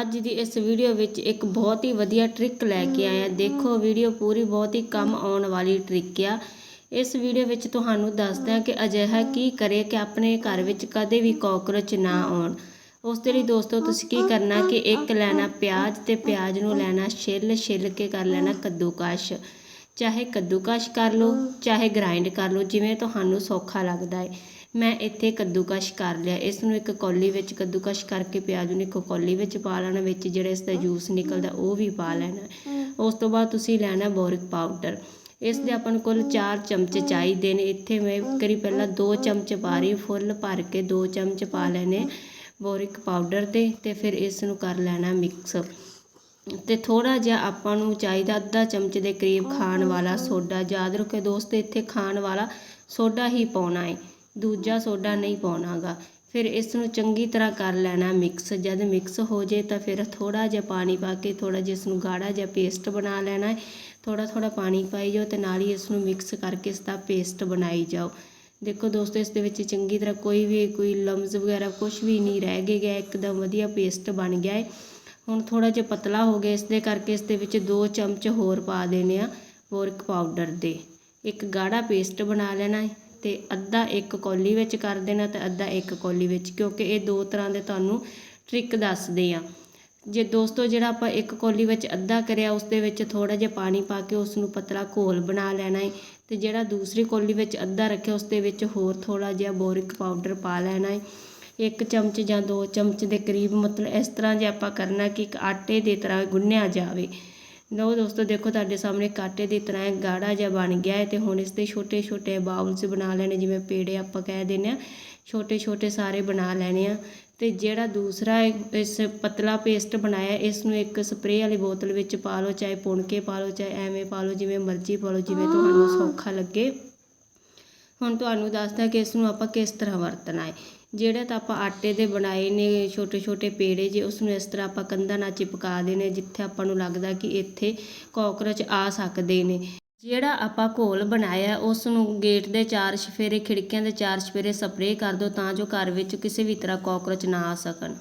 ਅੱਜ ਦੀ ਇਸ ਵੀਡੀਓ ਵਿੱਚ ਇੱਕ ਬਹੁਤ ਹੀ ਵਧੀਆ ਟ੍ਰਿਕ ਲੈ ਕੇ ਹਾਂ ਦੇਖੋ ਵੀਡੀਓ ਪੂਰੀ ਬਹੁਤ ਹੀ ਕੰਮ ਆਉਣ ਵਾਲੀ ਟ੍ਰਿਕ ਆ। ਇਸ ਵੀਡੀਓ ਵਿੱਚ ਤੁਹਾਨੂੰ ਦੱਸਦੇ ਕਿ ਅਜਿਹਾ ਕੀ ਕਰੇ ਕਿ ਆਪਣੇ ਘਰ ਵਿੱਚ ਕਦੇ ਵੀ ਕਾਕਰੋਚ ਨਾ ਆਉਣ। ਉਸ ਦੇ ਲਈ ਦੋਸਤੋ ਤੁਸੀਂ ਕੀ ਕਰਨਾ ਕਿ ਇੱਕ ਲੈਣਾ ਪਿਆਜ਼ ਤੇ ਪਿਆਜ਼ ਨੂੰ ਲੈਣਾ ਛਿੱਲ ਛਿੱਲ ਕੇ ਕਰ ਲੈਣਾ ਕੱਦੂਕਸ਼। ਚਾਹੇ ਕੱਦੂਕਸ਼ ਕਰ ਲਓ ਚਾਹੇ ਗ੍ਰਾਈਂਡ ਕਰ ਲਓ ਜਿਵੇਂ ਤੁਹਾਨੂੰ ਸੌਖਾ ਲੱਗਦਾ ਹੈ ਮੈਂ ਇੱਥੇ ਕੱਦੂਕਸ਼ ਕਰ ਲਿਆ। ਇਸ ਨੂੰ ਇੱਕ ਕੌਲੀ ਵਿੱਚ ਕੱਦੂਕਸ਼ ਕਰਕੇ ਪਿਆਜ਼ ਨੂੰ ਇੱਕ ਕੌਲੀ ਵਿੱਚ ਪਾ ਲੈਣਾ, ਵਿੱਚ ਜਿਹੜਾ ਇਸ ਦਾ ਜੂਸ ਨਿਕਲਦਾ ਉਹ ਵੀ ਪਾ ਲੈਣਾ। ਉਸ ਤੋਂ ਬਾਅਦ ਤੁਸੀਂ ਲੈਣਾ ਬੋਰਿਕ ਪਾਊਡਰ। ਇਸ ਦੇ ਆਪਾਂ ਨੂੰ ਕੁੱਲ 4 ਚਮਚ ਚਾਹੀਦੇ ਨੇ। ਇੱਥੇ ਮੈਂ ਕਰੀ ਪਹਿਲਾਂ 2 ਚਮਚ ਪਾ ਰਹੀ ਫੁੱਲ ਭਰ ਕੇ 2 ਚਮਚ ਪਾ ਲੈਣੇ ਬੋਰਿਕ ਪਾਊਡਰ ਦੇ ਤੇ ਫਿਰ ਇਸ ਨੂੰ ਕਰ ਲੈਣਾ ਮਿਕਸ। ਤੇ ਥੋੜਾ ਜਿਹਾ ਆਪਾਂ ਨੂੰ ਚਾਹੀਦਾ ਅੱਧਾ ਚਮਚ ਦੇ ਕਰੀਬ ਖਾਣ ਵਾਲਾ ਸੋਡਾ। ਯਾਦ ਰੱਖੋ ਦੋਸਤੋ, ਇੱਥੇ ਖਾਣ ਵਾਲਾ ਸੋਡਾ ਹੀ ਪਾਉਣਾ ਹੈ ਦੂਜਾ ਸੋਡਾ ਨਹੀਂ ਪਾਉਣਾਗਾ। ਫਿਰ ਇਸ ਨੂੰ ਚੰਗੀ ਤਰ੍ਹਾਂ ਕਰ ਲੈਣਾ ਮਿਕਸ ਜਦ ਮਿਕਸ ਹੋ ਜੇ ਤਾਂ ਫਿਰ ਥੋੜਾ ਜਿਹਾ ਪਾਣੀ ਪਾ ਕੇ ਥੋੜਾ ਜਿਹਾ ਇਸ ਨੂੰ ਗਾੜਾ ਜਿਹਾ ਪੇਸਟ ਬਣਾ ਲੈਣਾ ਹੈ। ਥੋੜਾ ਥੋੜਾ ਪਾਣੀ ਪਾਈ ਜਾਓ ਤੇ ਨਾਲ ਹੀ ਇਸ ਨੂੰ ਮਿਕਸ ਕਰਕੇ ਇਸ ਦਾ ਪੇਸਟ ਬਣਾਈ ਜਾਓ। ਦੇਖੋ ਦੋਸਤੋ, ਇਸ ਦੇ ਵਿੱਚ ਚੰਗੀ ਤਰ੍ਹਾਂ ਕੋਈ ਵੀ, ਕੋਈ ਲਮਸ ਵਗੈਰਾ ਕੁਝ ਵੀ ਨਹੀਂ ਰਹਿ ਗਿਆ, ਇੱਕਦਮ ਵਧੀਆ ਪੇਸਟ ਬਣ ਗਿਆ ਹੈ। ਹੁਣ ਥੋੜਾ ਜਿਹਾ ਪਤਲਾ ਹੋ ਗਿਆ, ਇਸ ਦੇ ਕਰਕੇ ਇਸ ਦੇ ਵਿੱਚ 2 ਚਮਚ ਹੋਰ ਪਾ ਦੇਣੇ ਆ ਬੋਰਿਕ ਪਾਊਡਰ ਦੇ। ਇੱਕ ਗਾੜਾ ਪੇਸਟ ਬਣਾ ਲੈਣਾ ਹੈ। ਅਤੇ ਅੱਧਾ ਇੱਕ ਕੌਲੀ ਵਿੱਚ ਕਰ ਦੇਣਾ ਅਤੇ ਅੱਧਾ ਇੱਕ ਕੌਲੀ ਵਿੱਚ, ਕਿਉਂਕਿ ਇਹ ਦੋ ਤਰ੍ਹਾਂ ਦੇ ਤੁਹਾਨੂੰ ਟ੍ਰਿਕ ਦੱਸਦੇ ਆ। ਜੇ ਦੋਸਤੋ, ਜਿਹੜਾ ਆਪਾਂ ਇੱਕ ਕੌਲੀ ਵਿੱਚ ਅੱਧਾ ਕਰਿਆ, ਉਸ ਦੇ ਵਿੱਚ ਥੋੜਾ ਜਿਹਾ ਪਾਣੀ ਪਾ ਕੇ ਉਸ ਨੂੰ ਪਤਲਾ ਘੋਲ ਬਣਾ ਲੈਣਾ ਹੈ ਤੇ ਜਿਹੜਾ ਦੂਸਰੀ ਕੌਲੀ ਵਿੱਚ ਅੱਧਾ ਰੱਖਿਆ, ਉਸ ਦੇ ਵਿੱਚ ਹੋਰ ਥੋੜਾ ਜਿਹਾ ਬੋਰਿਕ ਪਾਊਡਰ ਪਾ ਲੈਣਾ ਹੈ ਇੱਕ ਚਮਚ ਜਾਂ ਦੋ ਚਮਚ ਦੇ ਕਰੀਬ, ਮਤਲਬ ਇਸ ਤਰ੍ਹਾਂ ਜੇ ਆਪਾਂ ਕਰਨਾ ਕਿ ਇੱਕ ਆਟੇ ਦੀ ਤਰ੍ਹਾਂ ਗੁੰਨਿਆ ਜਾਵੇ ਲੋ ਦੋਸਤੋ ਦੇਖੋ ਤੁਹਾਡੇ ਸਾਹਮਣੇ ਕਾਟੇ ਦੀ ਤਰ੍ਹਾਂ ਗਾੜਾ ਜਿਹਾ ਬਣ ਗਿਆ ਹੈ ਤੇ ਹੁਣ ਇਸ ਦੇ ਛੋਟੇ ਛੋਟੇ ਬਾਉਲਸ ਬਣਾ ਲੈਣੇ ਜਿਵੇਂ ਪੇੜੇ ਆਪਾਂ ਕਹਿ ਦਿੰਦੇ ਆ ਛੋਟੇ ਛੋਟੇ ਸਾਰੇ ਬਣਾ ਲੈਣੇ ਆ। ਤੇ ਜਿਹੜਾ ਦੂਸਰਾ ਇਸ ਪਤਲਾ ਪੇਸਟ ਬਣਾਇਆ ਇਸ ਨੂੰ ਇੱਕ ਸਪਰੇਅ ਵਾਲੀ ਬੋਤਲ ਵਿੱਚ ਪਾ ਲਓ ਚਾਹੇ ਪੁਣ ਕੇ ਪਾ ਲਓ ਚਾਹੇ ਐਵੇਂ ਪਾ ਲਓ ਜਿਵੇਂ ਮਰਜ਼ੀ ਪਾ ਲਓ ਜਿਵੇਂ ਤੁਹਾਨੂੰ ਸੌਖਾ ਲੱਗੇ। ਹੁਣ ਤੁਹਾਨੂੰ ਦੱਸਦਾ ਕਿ ਇਸ ਨੂੰ ਆਪਾਂ ਕਿਸ ਤਰ੍ਹਾਂ ਵਰਤਣਾ ਹੈ। ਜਿਹੜੇ ਤਾਂ ਆਪਾਂ ਆਟੇ ਦੇ ਬਣਾਏ ਨੇ ਛੋਟੇ ਛੋਟੇ ਪੇੜੇ ਜੇ ਉਸ ਨੂੰ ਇਸ ਤਰ੍ਹਾਂ ਆਪਾਂ ਕੰਧਾਂ ਨਾਲ ਚਿਪਕਾ ਦੇਣੇ ਜਿੱਥੇ ਆਪਾਂ ਨੂੰ ਲੱਗਦਾ ਕਿ ਇੱਥੇ ਕਾਕਰੋਚ ਆ ਸਕਦੇ ਨੇ। ਜਿਹੜਾ ਆਪਾਂ ਘੋਲ ਬਣਾਇਆ ਉਸ ਨੂੰ ਗੇਟ ਦੇ ਚਾਰ ਚਫੇਰੇ, ਖਿੜਕੀਆਂ ਦੇ ਚਾਰ ਚਫੇਰੇ ਸਪਰੇਅ ਕਰ ਦਿਓ ਤਾਂ ਜੋ ਘਰ ਵਿੱਚ ਕਿਸੇ ਵੀ ਤਰ੍ਹਾਂ ਕਾਕਰੋਚ ਨਾ ਆ ਸਕਣ।